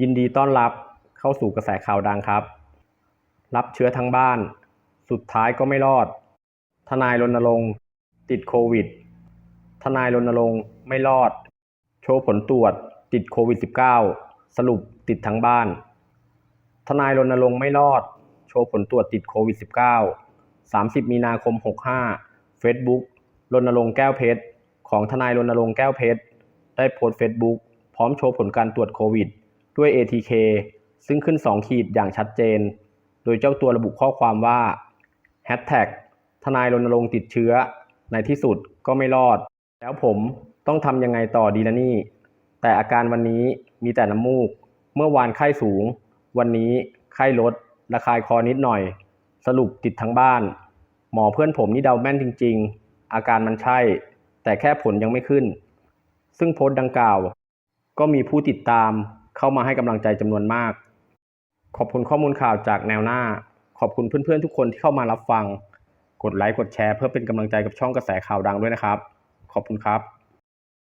ยินดีต้อนรับเข้าสู่กระแสข่าวดังครับ รับเชื้อทั้งบ้าน สุดท้ายก็ไม่รอด ทนายรณรงค์ ติดโควิด ทนายรณรงค์ไม่รอด โชว์ผลตรวจติดโควิด -19 สรุปติดทั้งบ้าน ทนายรณรงค์ไม่รอด โชว์ผลตรวจติดโควิด -19 30 มีนาคม 65 Facebook รณรงค์แก้วเพชร ของทนายรณรงค์แก้วเพชร ได้โพสต์ Facebook พร้อมโชว์ผลการตรวจโควิด ด้วย ATK ซึ่งขึ้น 2 ขีดอย่างชัดเจน โดยเจ้าตัวระบุข้อความว่า Hashtag ทนายรณรงค์ติดเชื้อ ในที่สุดก็ไม่รอด แล้วผมต้องทำยังไงต่อดีละนี่ แต่อาการวันนี้มีแต่น้ำมูก เมื่อวานไข้สูง วันนี้ไข้ลด ระคายคอนิดหน่อย สรุปติดทั้งบ้าน หมอเพื่อนผมนี่เดาแม่นจริง ๆ อาการมันใช่ แต่แค่ผลยังไม่ขึ้น ซึ่งโพสต์ดังกล่าว ก็มีผู้ติดตาม เข้ามาให้กำลังใจจำนวนมาก ขอบคุณข้อมูลข่าวจากแนวหน้า ขอบคุณเพื่อนๆทุกคนที่เข้ามารับฟัง กดไลค์กดแชร์เพื่อเป็นกำลังใจกับช่องกระแสข่าวดังด้วยนะครับ ขอบคุณครับ